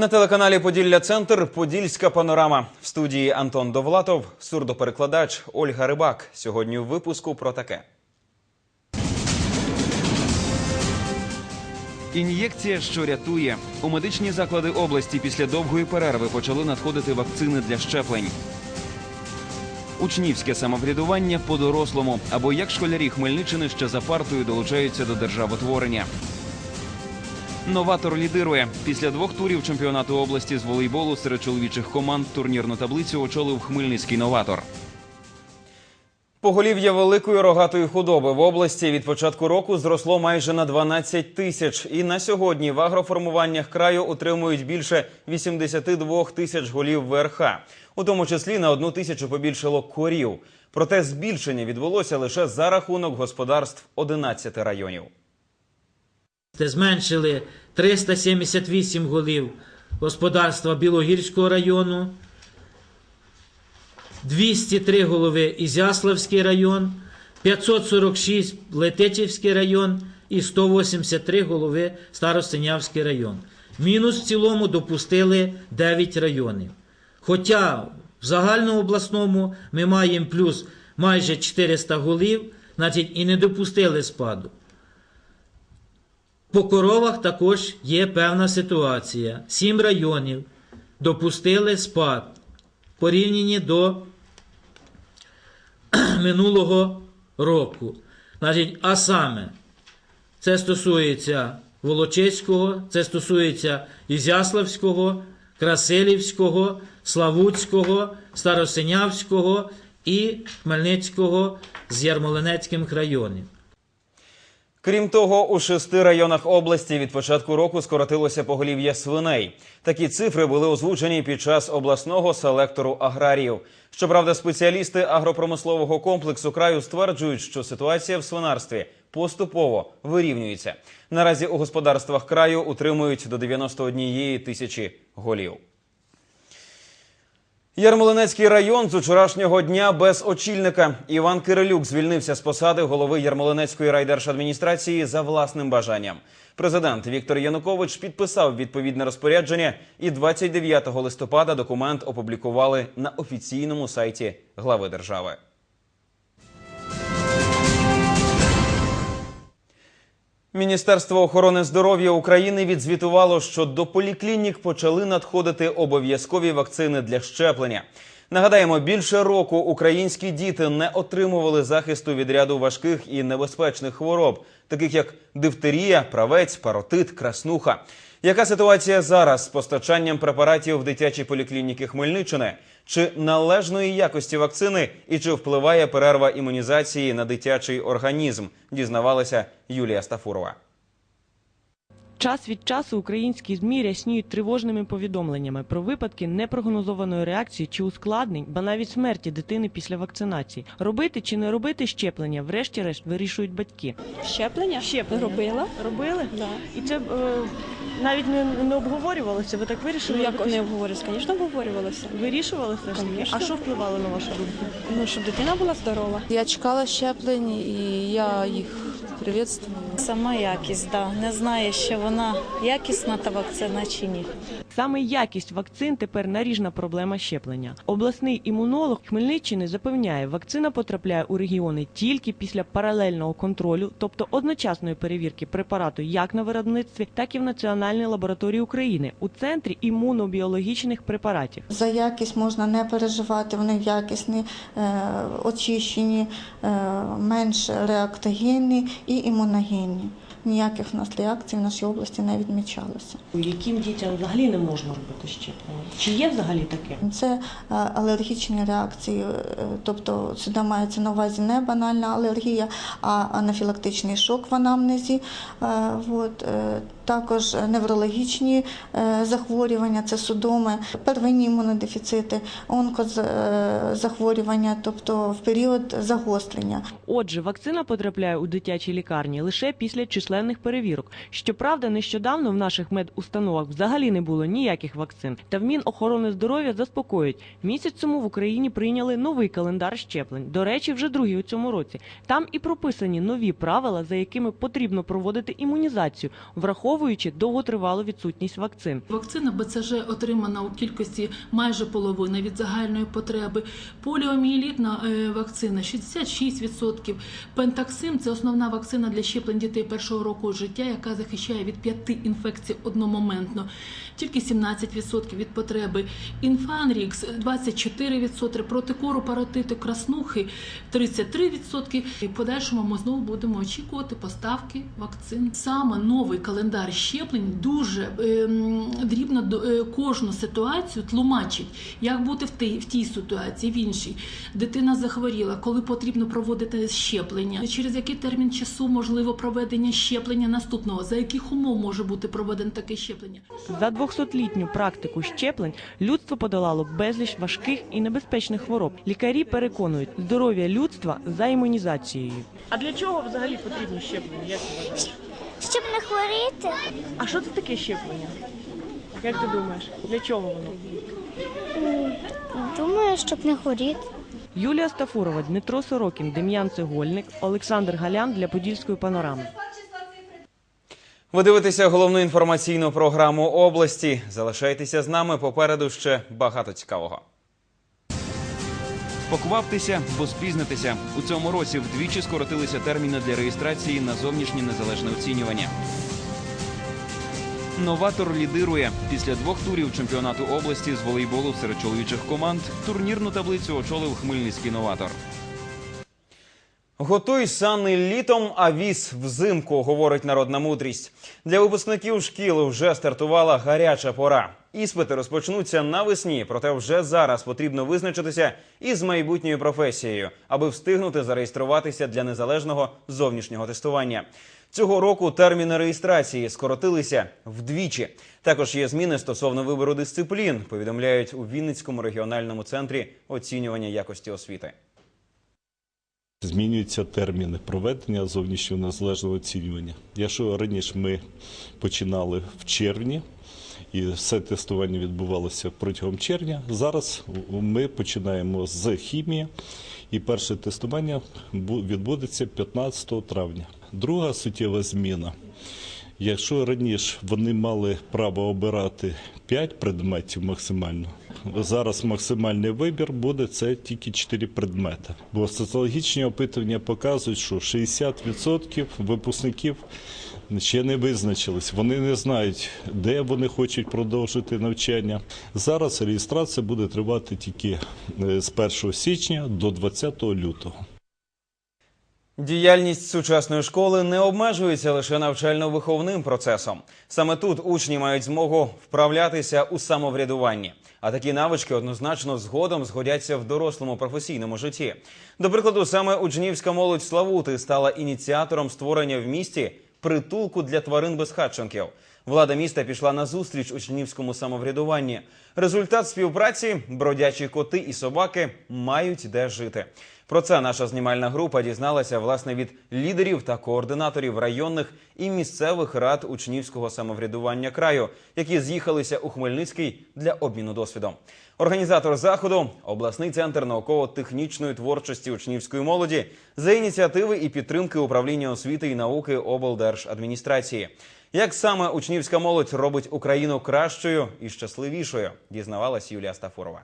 На телеканалі Поділля Центр Подільська панорама. В студії Антон Довлатов, сурдоперекладач Ольга Рибак. Сьогодні в випуску про таке. Ін'єкція, що рятує. У медичні заклади області після довгої перерви почали надходити вакцини для щеплень. Учнівське самоврядування по-дорослому. Або як школярі Хмельниччини ще за партою долучаються до державотворення. Новатор лідирує. Після двох турів чемпіонату області з волейболу серед чоловічих команд турнірну таблицю очолив хмельницький новатор. Поголів'я великої рогатої худоби в області від початку року зросло майже на 12 тисяч. І на сьогодні в агроформуваннях краю утримують більше 82 тисяч голів ВРХ. У тому числі на одну тисячу побільшало корів. Проте збільшення відбулося лише за рахунок господарств 11 районів. Це зменшили 378 голів господарства Білогірського району, 203 голови Ізяславський район, 546 Летичівський район і 183 голови Старостинявський район. Мінус в цілому допустили 9 районів. Хоча в загальнообласному ми маємо плюс майже 400 голів, значить і не допустили спаду. По коровах також є певна ситуація. Сім районів допустили спад порівняні до минулого року. Значить, а саме, це стосується Волочиського, це стосується Ізяславського, Красилівського, Славутського, Старосинявського і Хмельницького з Ярмолинецьких районів. Крім того, у шести районах області від початку року скоротилося поголів'я свиней. Такі цифри були озвучені під час обласного селектору аграріїв. Щоправда, спеціалісти агропромислового комплексу краю стверджують, що ситуація в свинарстві поступово вирівнюється. Наразі у господарствах краю утримують до 91 тисячі голів. Ярмолинецький район з вчорашнього дня без очільника. Іван Кирилюк звільнився з посади голови Ярмолинецької райдержадміністрації за власним бажанням. Президент Віктор Янукович підписав відповідне розпорядження, і 29 листопада документ опублікували на офіційному сайті глави держави. Міністерство охорони здоров'я України відзвітувало, що до поліклінік почали надходити обов'язкові вакцини для щеплення. Нагадаємо, більше року українські діти не отримували захисту від ряду важких і небезпечних хвороб, таких як дифтерія, правець, паротит, краснуха. Яка ситуація зараз з постачанням препаратів в дитячі поліклініки Хмельниччини? Чи належної якості вакцини і чи впливає перерва імунізації на дитячий організм? Дізнавалася Юлія Стафурова. Час від часу українські ЗМІ рясніють тривожними повідомленнями про випадки непрогнозованої реакції чи ускладнень, ба навіть смерті дитини після вакцинації. Робити чи не робити щеплення, врешті-решт вирішують батьки. Щеплення? Щеплення. Робила. Робили? Да. І це е, навіть не, не обговорювалося. Ви так вирішили? Ну, як не обговорювалося? Звісно, обговорювалося. Вирішували все ж? Конечно. А що впливало на вашу думку? Ну, щоб дитина була здорова. Я чекала щеплень і я їх привітствую. Сама якість, да. Не знаю, що вона якісна та вакцина чи ні. Саме якість вакцин тепер наріжна проблема щеплення. Обласний імунолог Хмельниччини запевняє, вакцина потрапляє у регіони тільки після паралельного контролю, тобто одночасної перевірки препарату як на виробництві, так і в Національній лабораторії України у центрі імунобіологічних препаратів. За якість можна не переживати, вони якісні, е, очищені, е, менш реактогенні і імуногенні. Ніяких в нас реакцій в нашій області не відмічалося. Яким дітям взагалі не можна робити щеплення? Чи є взагалі таке? Це е, алергічні реакції, е, тобто сюди мається на увазі не банальна алергія, а анафілактичний шок в анамнезі. Е, От, також неврологічні е, захворювання, це судоми, первинні імунодефіцити, онкозахворювання, тобто в період загострення. Отже, вакцина потрапляє у дитячі лікарні лише після численних перевірок. Щоправда, нещодавно в наших медустановах взагалі не було ніяких вакцин. Та в Мінохорони здоров'я заспокоюють. Місяць тому в Україні прийняли новий календар щеплень. До речі, вже другий у цьому році. Там і прописані нові правила, за якими потрібно проводити імунізацію, враховуючи враховуючи довготривалу відсутність вакцин. Вакцина БЦЖ отримана у кількості майже половини від загальної потреби. Поліомієлітна е, вакцина 66%. Пентаксим це основна вакцина для щеплень дітей першого року життя, яка захищає від п'яти інфекцій одномоментно. Тільки 17% від потреби. Інфанрікс 24%, проти кору, паротиту, краснухи 33%. І в подальшому ми знову будемо очікувати поставки вакцин. Саме новий календар щеплень дуже ем, дрібно до- е, кожну ситуацію тлумачить, як бути в тій, в тій ситуації, в іншій. Дитина захворіла, коли потрібно проводити щеплення, через який термін часу можливо проведення щеплення наступного, за яких умов може бути проведено таке щеплення. За 200-літню практику щеплень людство подолало безліч важких і небезпечних хвороб. Лікарі переконують, здоров'я людства за імунізацією. А для чого взагалі потрібно щеплення? Як? Щоб не хворіти, А що це таке щеплення? Як ти думаєш, для чого воно? думаю, щоб не хворіти. Юлія Стафурова, Дмитро Сорокін, Дем'ян Цегольник, Олександр Галян для Подільської панорами. Ви дивитеся головну інформаційну програму області. Залишайтеся з нами. Попереду ще багато цікавого. Покваптеся, бо спізнитися У цьому році вдвічі скоротилися терміни для реєстрації на зовнішнє незалежне оцінювання. Новатор лідирує після двох турів чемпіонату області з волейболу серед чоловічих команд. Турнірну таблицю очолив хмельницький новатор. Готуй сани літом, а віз взимку, говорить народна мудрість. Для випускників шкіл вже стартувала гаряча пора. Іспити розпочнуться навесні, проте вже зараз потрібно визначитися із майбутньою професією, аби встигнути зареєструватися для незалежного зовнішнього тестування. Цього року терміни реєстрації скоротилися вдвічі. Також є зміни стосовно вибору дисциплін. Повідомляють у Вінницькому регіональному центрі оцінювання якості освіти. Змінюються терміни проведення зовнішнього незалежного оцінювання. Якщо раніше ми починали в червні, і все тестування відбувалося протягом червня, зараз ми починаємо з хімії, і перше тестування відбудеться 15 травня. Друга суттєва зміна. Якщо раніше вони мали право обирати 5 предметів максимально, зараз максимальний вибір буде це тільки 4 предмети. Бо соціологічні опитування показують, що 60% випускників ще не визначились. Вони не знають, де вони хочуть продовжити навчання. Зараз реєстрація буде тривати тільки е, з 1 січня до 20 лютого. Діяльність сучасної школи не обмежується лише навчально-виховним процесом. Саме тут учні мають змогу вправлятися у самоврядуванні. А такі навички однозначно згодом згодяться в дорослому професійному житті. До прикладу, саме учнівська молодь Славути стала ініціатором створення в місті притулку для тварин безхатченків. Влада міста пішла на зустріч учнівському самоврядуванні. Результат співпраці бродячі коти і собаки мають де жити. Про це наша знімальна група дізналася власне від лідерів та координаторів районних і місцевих рад учнівського самоврядування краю, які з'їхалися у Хмельницький для обміну досвідом. Організатор заходу обласний центр науково-технічної творчості учнівської молоді за ініціативи і підтримки управління освіти і науки облдержадміністрації. Як саме учнівська молодь робить Україну кращою і щасливішою, дізнавалась Юлія Стафурова.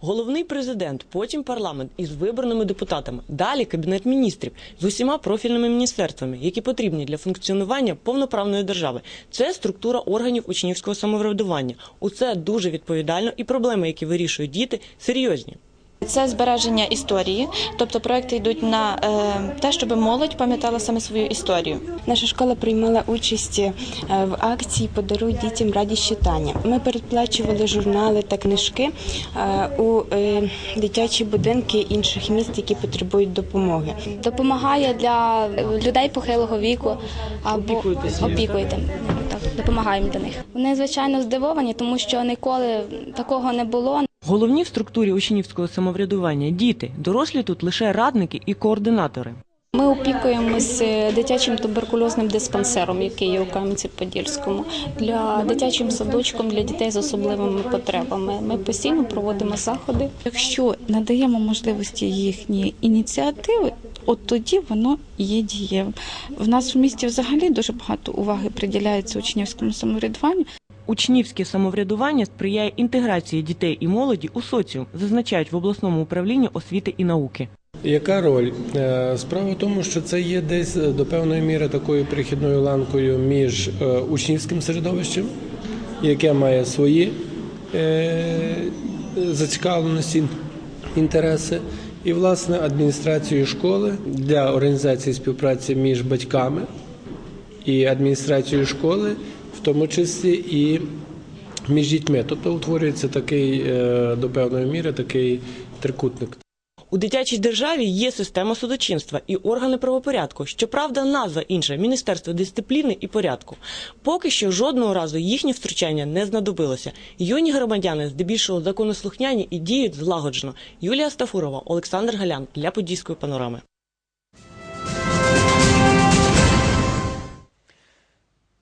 Головний президент, потім парламент із вибраними депутатами, далі кабінет міністрів з усіма профільними міністерствами, які потрібні для функціонування повноправної держави. Це структура органів учнівського самоврядування. Усе дуже відповідально, і проблеми, які вирішують діти, серйозні. Це збереження історії, тобто проекти йдуть на е, те, щоб молодь пам'ятала саме свою історію. Наша школа приймала участь е, в акції Подаруй дітям радість читання. Ми передплачували журнали та книжки е, у е, дитячі будинки інших міст, які потребують допомоги. Допомагає для людей похилого віку або опікуєте. Так, допомагаємо для них. Вони звичайно здивовані, тому що ніколи такого не було. Головні в структурі учнівського самоврядування діти, дорослі тут лише радники і координатори. Ми опікуємось е, дитячим туберкульозним диспансером, який є у Кам'янці-Подільському, для дитячим садочком для дітей з особливими потребами. Ми постійно проводимо заходи. Якщо надаємо можливості їхні ініціативи, от тоді воно є дієвим. В нас в місті взагалі дуже багато уваги приділяється учнівському самоврядуванню. Учнівське самоврядування сприяє інтеграції дітей і молоді у соціум, зазначають в обласному управлінні освіти і науки. Яка роль? Е, Справа в тому, що це є десь е, до певної міри такою перехідною ланкою між е, учнівським середовищем, яке має свої зацікавленості, інтереси, і власне адміністрацією школи для організації співпраці між батьками і адміністрацією школи, тому числі і між дітьми. Тобто утворюється такий е, до певної міри такий трикутник. У дитячій державі є система судочинства і органи правопорядку. Щоправда, назва інша Міністерство дисципліни і порядку. Поки що жодного разу їхнє втручання не знадобилося. Юні громадяни здебільшого законослухняні і діють злагоджено. Юлія Стафурова, Олександр Галян для подільської панорами.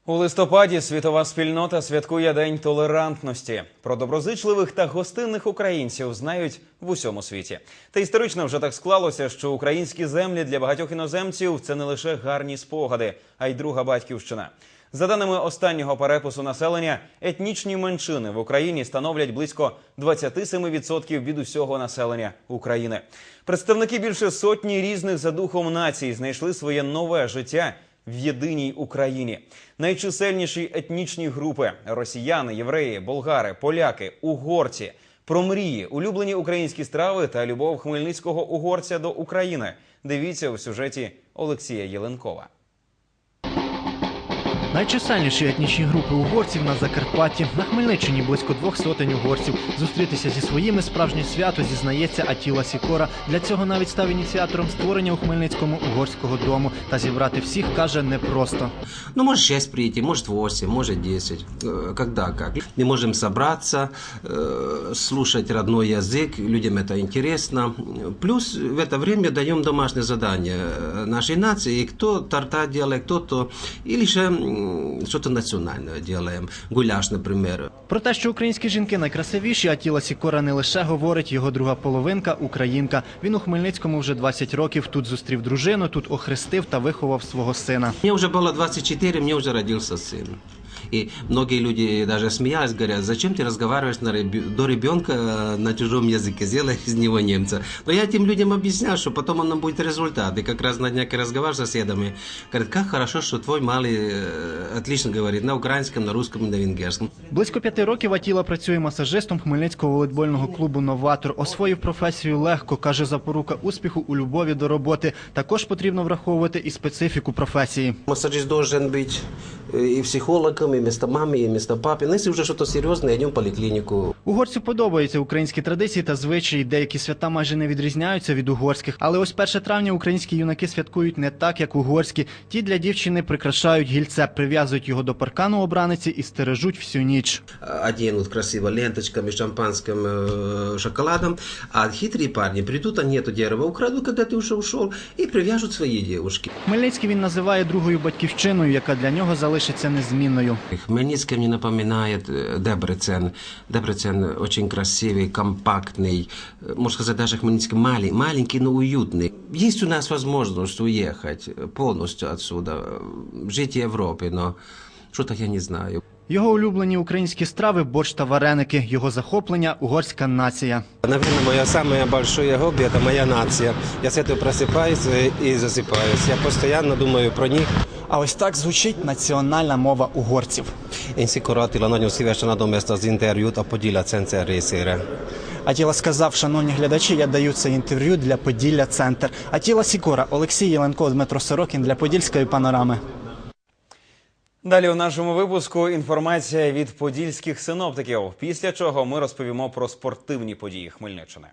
У листопаді світова спільнота святкує День толерантності. Про доброзичливих та гостинних українців знають в усьому світі. Та історично вже так склалося, що українські землі для багатьох іноземців це не лише гарні спогади, а й друга батьківщина. За даними останнього перепису населення, етнічні меншини в Україні становлять близько 27% від усього населення України. Представники більше сотні різних за духом націй знайшли своє нове життя в єдиній Україні. Найчисельніші етнічні групи росіяни, євреї, болгари, поляки, угорці. Про мрії, улюблені українські страви та любов хмельницького угорця до України. Дивіться у сюжеті Олексія Єленкова. Найчисельніші етнічні групи угорців на Закарпатті. На Хмельниччині близько двох сотень угорців. Зустрітися зі своїми справжнє свято зізнається Атіла Сікора. Для цього навіть став ініціатором створення у Хмельницькому угорського дому. Та зібрати всіх каже непросто. Ну, может 6 прийти, может 8, может 10. Э, Когда как. Мы можем собраться, э, слушать родной язык, людям это интересно. Плюс в это время даем домашнее задание э, нашей нации. И кто торта делает, кто-то... Или м, что-то національне делаем. Гуляш, например. Про те, що українські жінки найкрасивіші, а тіла Сікора не лише говорить, його друга половинка українка. Він у Хмельницькому вже 20 років. Тут зустрів дружину, тут охрестив та виховав свого сина. Мені вже було 24, мені вже родився сын. И многие люди даже смеялись, говорят, зачем ты разговариваешь на реб- до ребенка э, на чужом языке, сделай из него немца. Но я этим людям объясняю, что потом он нам будет результат. И как раз на днях я разговаривал с соседами, говорят, как хорошо, что твой малый э, отлично говорит на украинском, на русском и на венгерском. Близько п'яти років Атіла працює масажистом Хмельницького волейбольного клубу Новатор. Освоїв професію легко, каже запорука успіху у любові до роботи. Також потрібно враховувати і специфіку професії. Массажист должен быть э, и психологом, и вместо мамы, и вместо папы. Но если уже что-то серьезное, идем в поликлинику. Угорцю подобаються українські традиції та звичаї. Деякі свята майже не відрізняються від угорських. Але ось 1 травня українські юнаки святкують не так, як угорські. Ті для дівчини прикрашають гільце, прив'язують його до паркану обраниці і стережуть всю ніч. оденут красиво ленточками, шампанским, э, шоколадом, а хитрые парни придут, они это дерево украдут, когда ты уже ушел, и привяжут свои девушки. Хмельницький він називає другою батьківщиною, яка для нього залишиться незмінною. Хмельницкий мне напоминает э, Дебрецен. Дебрецен очень красивый, компактный, э, можно сказать, даже Хмельницкий малень- маленький, но уютный. Есть у нас возможность уехать полностью отсюда, э, жить в Европе, но что-то я не знаю. Його улюблені українські страви борщ та вареники. Його захоплення угорська нація. Наверное, мое самое большое хобби – это моя нация. Я с этого просыпаюсь э, и засыпаюсь. Я постоянно думаю про них. А ось так звучить національна мова угорців. Én Szikora Attila nagyon szívesen adom ezt az interjút a Podilla Center részére. Атіла сказав, шановні глядачі, я даю це інтерв'ю для Поділля Центр. Атіла Сікора, Олексій Єленко, Дмитро Сорокін для Подільської панорами. Далі у нашому випуску інформація від подільських синоптиків. Після чого ми розповімо про спортивні події Хмельниччини.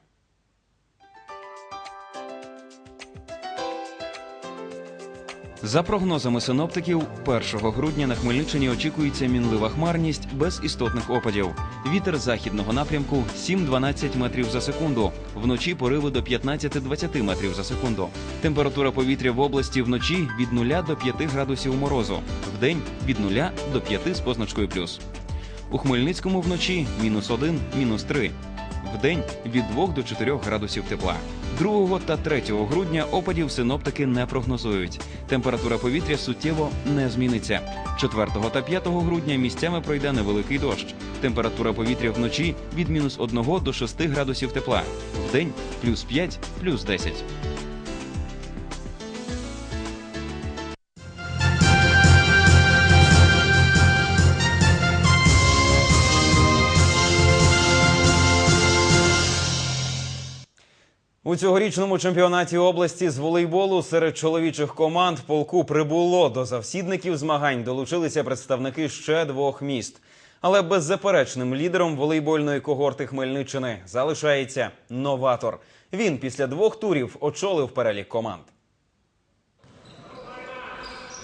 За прогнозами синоптиків, 1 грудня на Хмельниччині очікується мінлива хмарність без істотних опадів. Вітер західного напрямку 7-12 метрів за секунду. Вночі пориви до 15-20 метрів за секунду. Температура повітря в області вночі від 0 до 5 градусів морозу. Вдень від 0 до 5 з позначкою плюс. У Хмельницькому вночі мінус 1, мінус 3. Вдень від 2 до 4 градусів тепла. 2 та 3 грудня опадів синоптики не прогнозують. Температура повітря суттєво не зміниться. 4 та 5 грудня місцями пройде невеликий дощ. Температура повітря вночі від мінус 1 до 6 градусів тепла. Вдень плюс 5, плюс 10. У цьогорічному чемпіонаті області з волейболу серед чоловічих команд полку прибуло до завсідників змагань. Долучилися представники ще двох міст. Але беззаперечним лідером волейбольної когорти Хмельниччини залишається новатор. Він після двох турів очолив перелік команд.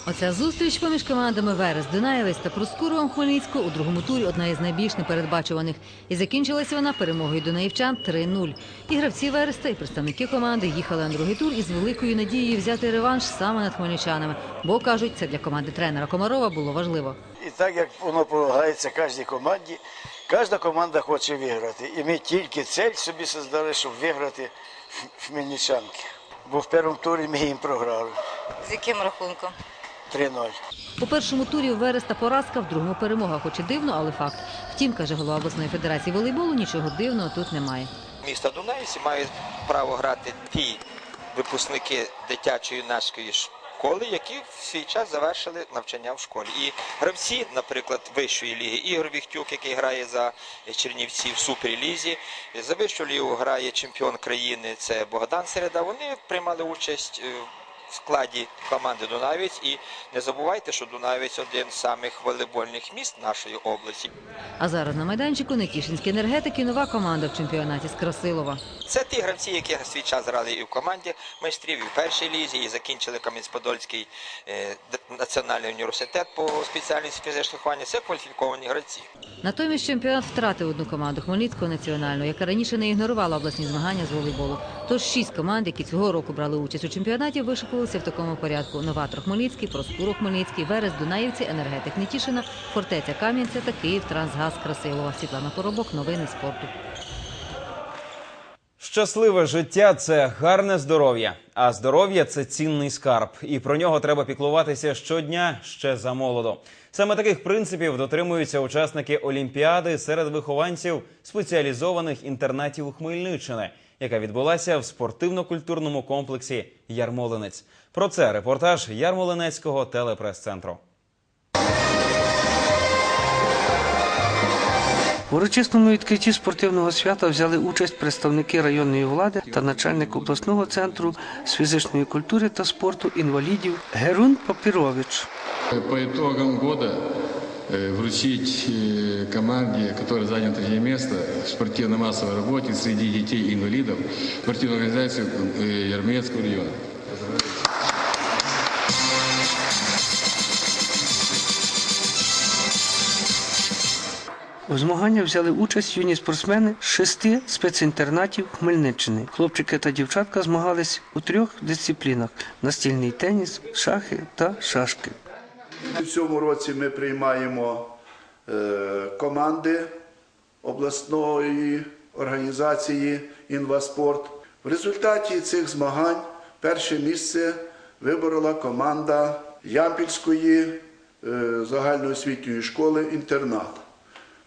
Оця зустріч поміж командами Верес Дунаєвець та Проскуровим Хмельницького у другому турі одна із найбільш непередбачуваних. І закінчилася вона перемогою дунаївчан 3-0. І гравці Верес та і представники команди їхали на другий тур із великою надією взяти реванш саме над хмельничанами. Бо кажуть, це для команди тренера Комарова було важливо. І так як воно полагається кожній команді, кожна команда хоче виграти. І ми тільки цель собі создали, щоб виграти в Хмельничанки. Бо в першому турі ми їм програли З яким рахунком? 3-0. У першому турі Верес та поразка, в другому перемога, хоч і дивно, але факт. Втім, каже голова обласної федерації волейболу, нічого дивного тут немає. Міста Дунаївці мають право грати ті випускники дитячої юнацької школи, які в свій час завершили навчання в школі. І гравці, наприклад, вищої ліги, Ігор Віхтюк, який грає за Чернівці в суперлізі, за вищу лігу грає чемпіон країни, це Богдан Середа. Вони приймали участь е, в складі команди Дунаєвець. І не забувайте, що Дунаєвець один з самих волейбольних міст нашої області. А зараз на майданчику Нетішинські енергетики нова команда в чемпіонаті з Красилова. Це ті гравці, які свій час грали і в команді майстрів, і в першій лізі, і закінчили Кам'янець-Подольський е, національний університет по спеціальності фізичних виховання. Це кваліфіковані гравці. Натомість чемпіонат втратив одну команду Хмельницького національного, яка раніше не ігнорувала обласні змагання з волейболу. Тож шість команд, які цього року брали участь у чемпіонаті, вишикувалися в такому порядку: Новатор Хмельницький, Проскуро Хмельницький, Верес Дунаївці, Енергетик Нетішина, Фортеця Кам'янця та Київ Трансгаз Красилова. Світлана Поробок, новини спорту. Щасливе життя це гарне здоров'я, а здоров'я це цінний скарб, і про нього треба піклуватися щодня ще замолодо. Саме таких принципів дотримуються учасники Олімпіади серед вихованців спеціалізованих інтернатів Хмельниччини, яка відбулася в спортивно-культурному комплексі Ярмолинець. Про це репортаж Ярмолинецького телепрес-центру. В урочисному відкритті спортивного свята взяли участь представники районної влади та начальник обласного центру з фізичної культури та спорту інвалідів Герун Папірович. По итогам года э, вручить э, команде, которая заняла третье место в спортивно-массовой работе среди детей-инвалидов, спортивную организацию э, Ярмолинецкого района. У змаганнях взяли участь юні спортсмени з шести спецінтернатів Хмельниччини. Хлопчики та дівчатка змагались у трьох дисциплінах: настільний теніс, шахи та шашки. У цьому році ми приймаємо е, команди обласної організації «Інваспорт». В результаті цих змагань перше місце виборола команда Ямпільської е, загальноосвітньої школи «Інтернат».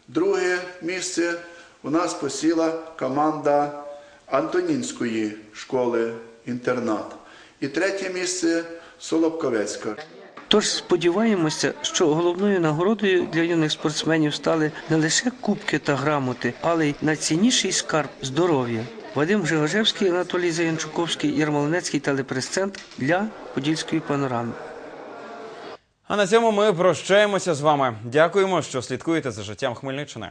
Друге місце у нас посіла команда Антонінської школи «Інтернат». І третє місце Солобковецька. Тож сподіваємося, що головною нагородою для юних спортсменів стали не лише кубки та грамоти, але й найцінніший скарб здоров'я. Вадим Жигажевський, Анатолій Заянчуковський, Ярмолинецький телепрес-центр для Подільської панорами. А на цьому ми прощаємося з вами. Дякуємо, що слідкуєте за життям Хмельниччини.